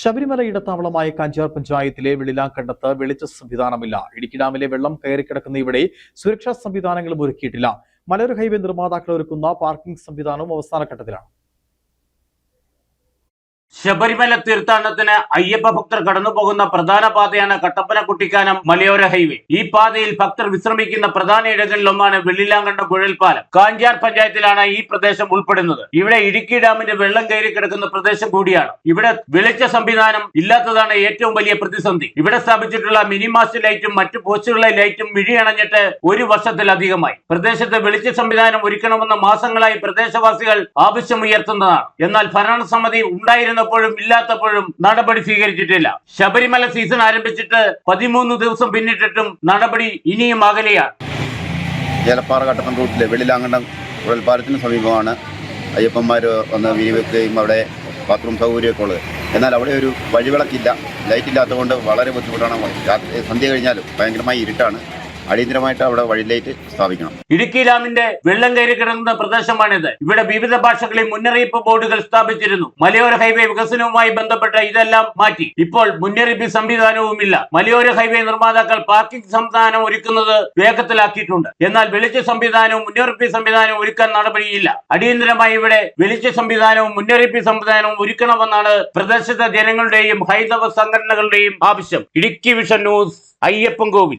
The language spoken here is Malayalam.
ശബരിമല ഇടത്താവളമായ കാഞ്ചാർ പഞ്ചായത്തിലെ വെള്ളിലാങ്കണ്ടത്ത് വെളിച്ച സംവിധാനമില്ല. ഇടുക്കി ഡാമിലെ വെള്ളം കയറിക്കിടക്കുന്ന ഇവിടെ സുരക്ഷാ സംവിധാനങ്ങളും ഒരുക്കിയിട്ടില്ല. മലയോര ഹൈവേ നിർമ്മാതാക്കൾ ഒരുക്കുന്ന പാർക്കിംഗ് സംവിധാനവും അവസാന ഘട്ടത്തിലാണ് ശബരിമല തീർത്ഥാടനത്തിന് അയ്യപ്പ ഭക്തർ കടന്നു പോകുന്ന പ്രധാന പാതയാണ് കട്ടപ്പന കുട്ടിക്കാനം മലയോര ഹൈവേ. ഈ പാതയിൽ ഭക്തർ വിശ്രമിക്കുന്ന പ്രധാന ഇടങ്ങളിലൊന്നാണ് വെള്ളിലാങ്കണ്ട കുഴൽപ്പാലം. കാഞ്ചാർ പഞ്ചായത്തിലാണ് ഈ പ്രദേശം ഉൾപ്പെടുന്നത്. ഇവിടെ ഇടുക്കി ഡാമിന്റെ വെള്ളം കയറി കിടക്കുന്ന പ്രദേശം കൂടിയാണ്. ഇവിടെ വെളിച്ച സംവിധാനം ഇല്ലാത്തതാണ് ഏറ്റവും വലിയ പ്രതിസന്ധി. ഇവിടെ സ്ഥാപിച്ചിട്ടുള്ള മിനിമാസ്റ്റ് ലൈറ്റും മറ്റു പോസ്റ്റുകളിലെ ലൈറ്റും മിഴിയണഞ്ഞിട്ട് ഒരു വർഷത്തിലധികമായി. പ്രദേശത്ത് വെളിച്ച സംവിധാനം ഒരുക്കണമെന്ന് മാസങ്ങളായി പ്രദേശവാസികൾ ആവശ്യമുയർത്തുന്നതാണ്. എന്നാൽ ഭരണസമിതി ഉണ്ടായിരുന്നപ്പോഴും ഇല്ലാത്തപ്പോഴും നടപടി സ്വീകരിച്ചിട്ടില്ല. ശബരിമല സീസൺ ആരംഭിച്ചിട്ട് പതിമൂന്ന് ദിവസം പിന്നിട്ടിട്ടും നടപടി ഇനിയും അകലെയാണ്. ജലപ്പാറ കട്ടപ്പൻ റൂട്ടിലെ വെളിലാങ്കണ്ടം കുഴൽപ്പാലത്തിന് സമീപമാണ് അയ്യപ്പന്മാർ വന്ന് വിരിവെക്കുകയും അവിടെ ബാത്റൂം സൗകര്യമൊക്കെ ഉള്ളത്. എന്നാൽ അവിടെ ഒരു വഴിവിളക്കില്ല. ലൈറ്റ് ഇല്ലാത്തതുകൊണ്ട് വളരെ ബുദ്ധിമുട്ടാണ്. സന്ധ്യ കഴിഞ്ഞാലും ഭയങ്കരമായി ഇരുട്ടാണ്. അടിയന്തരമായിട്ട് അവിടെ വഴിയിലേക്ക് സ്ഥാപിക്കണം. ഇടുക്കി ഡാമിന്റെ വെള്ളം കയറി കിടക്കുന്ന പ്രദേശമാണിത്. ഇവിടെ വിവിധ ഭാഷകളിൽ മുന്നറിയിപ്പ് ബോർഡുകൾ സ്ഥാപിച്ചിരുന്നു. മലയോര ഹൈവേ വികസനവുമായി ബന്ധപ്പെട്ട ഇതെല്ലാം മാറ്റി. ഇപ്പോൾ മുന്നറിയിപ്പ് സംവിധാനവുമില്ല. മലയോര ഹൈവേ നിർമ്മാതാക്കൾ പാർക്കിംഗ് സംവിധാനം ഒരുക്കുന്നത് വേഗത്തിലാക്കിയിട്ടുണ്ട്. എന്നാൽ വെളിച്ച സംവിധാനവും മുന്നറിയിപ്പ് സംവിധാനവും ഒരുക്കാൻ നടപടിയില്ല. അടിയന്തരമായി ഇവിടെ വെളിച്ച സംവിധാനവും മുന്നറിയിപ്പ് സംവിധാനവും ഒരുക്കണമെന്നാണ് പ്രദേശത്തെ ജനങ്ങളുടെയും ഹൈന്ദവ സംഘടനകളുടെയും ആവശ്യം. Idukki vision news Ayyappan Kovil.